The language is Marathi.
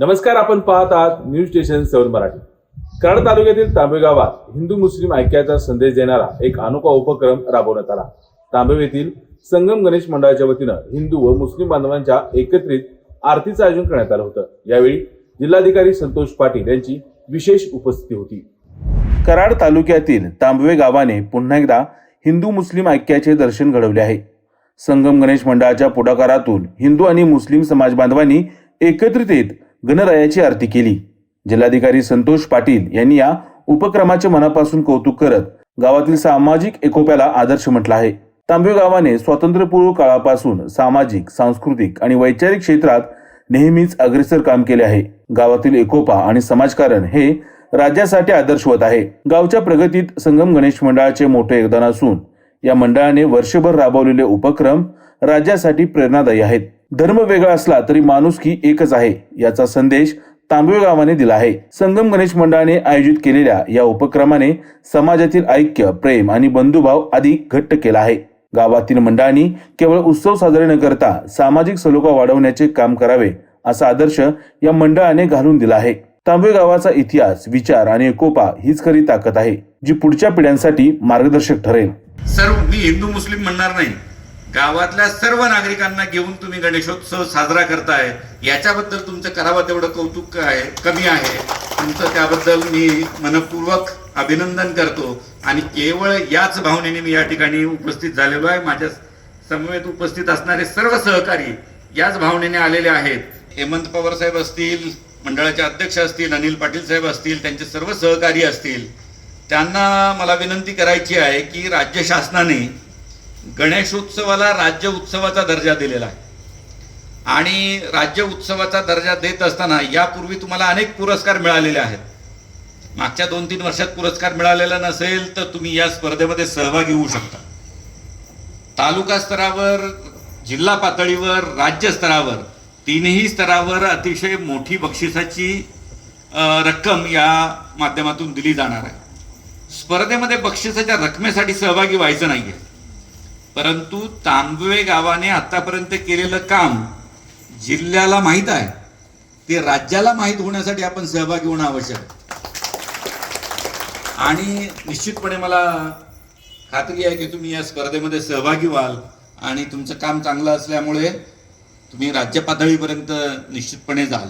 नमस्कार आपण पाहत आहात news station seven Marathi. Karad तालुक्यातील तांबे गावात हिंदू मुस्लिम ऐक्याचा संदेश देणारा एक अनोखा उपक्रम राबवण्यात आला. तांबे येथील संगम गणेश मंडळाच्या वतीनं हिंदू व मुस्लिम बांधवांच्या एकत्रित आरतीचं आयोजन करण्यात आलं होतं. यावेळी जिल्हाधिकारी संतोष पाटील यांची विशेष उपस्थिती होती. कराड तालुक्यातील तांबवे गावाने पुन्हा एकदा हिंदू मुस्लिम ऐक्याचे दर्शन घडवले आहे. संगम गणेश मंडळाच्या पुढाकारातून हिंदू आणि मुस्लिम समाज बांधवांनी एकत्रित येत गणरायाची आरती केली. जिल्हाधिकारी संतोष पाटील यांनी या उपक्रमाचे मनापासून कौतुक करत गावातील सामाजिक एकोप्याला आदर्श म्हटला आहे. तांबे गावाने स्वातंत्र्यपूर्व काळापासून सामाजिक सांस्कृतिक आणि वैचारिक क्षेत्रात नेहमीच अग्रेसर काम केले आहे. गावातील एकोपा आणि समाजकारण हे राज्यासाठी आदर्शवत आहे. गावच्या प्रगतीत संगम गणेश मंडळाचे मोठे योगदान असून या मंडळाने वर्षभर राबवलेले उपक्रम राज्यासाठी प्रेरणादायी आहेत. धर्म वेगळा असला तरी माणूस की एकच आहे याचा संदेश तांबवे गावाने दिला आहे. संगम गणेश मंडळाने आयोजित केलेल्या या उपक्रमाने समाजातील ऐक्य प्रेम आणि बंधुभाव अधिक घट्ट केला आहे. गावातील मंडळांनी केवळ उत्सव साजरे न करता सामाजिक सलोखा वाढवण्याचे काम करावे असा आदर्श या मंडळाने घालून दिला आहे. तांबे गावाचा इतिहास विचार आणि एकोपा हीच खरी ताकद आहे जी पुढच्या पिढ्यांसाठी मार्गदर्शक ठरेल. सर्व मी हिंदू मुस्लिम म्हणणार नाही. गावातल्या सर्व नागरिकांना घेऊन तुम्ही गणेशोत्सव साजरा करताय. याच्याबद्दल तुमचं करावं तेवढं कौतुक आहे कमी आहे. तुमचं त्याबद्दल मी मनपूर्वक अभिनंदन करतो. आणि केवळ याच भावनेने मी या ठिकाणी उपस्थित झालेलो आहे. माझ्या समवेत उपस्थित असणारे सर्व सहकारी याच भावनेने आलेले आहेत. हेमंत पवार साहेब असतील मंडळाचे अध्यक्ष असतील अनिल पाटील साहेब असतील त्यांचे सर्व सहकारी असतील. त्यांना मला विनंती करायची आहे की राज्य शासनाने गणेशोत्सवाला राज्य उत्सवाचा दर्जा दिलेला आहे. आणि राज्य उत्सवाचा दर्जा देत असताना यापूर्वी तुम्हाला अनेक पुरस्कार मिळालेले आहेत. मागच्या दोन तीन वर्षात पुरस्कार मिळालेला नसेल तर तुम्ही या स्पर्धेमध्ये सहभागी होऊ शकता. तालुका स्तरावर जिल्हा पातळीवर राज्य स्तरावर तीनही स्तरावर अतिशय मोठी बक्षिसाची रक्कम या माध्यमातून दिली जाणार आहे. स्पर्धेमध्ये बक्षिसाच्या रकमेसाठी सहभागी व्हायचं नाहीये. परंतु तांबवे गावाने आतापर्यंत केलेलं काम जिल्ह्याला माहीत आहे. ते राज्याला माहीत होण्यासाठी आपण सहभागी होणं आवश्यक आहे. आणि निश्चितपणे मला खात्री आहे की तुम्ही या स्पर्धेमध्ये सहभागी व्हाल आणि तुमचं काम चांगलं असल्यामुळे तुम्ही राज्य पातळीपर्यंत निश्चितपणे जाल.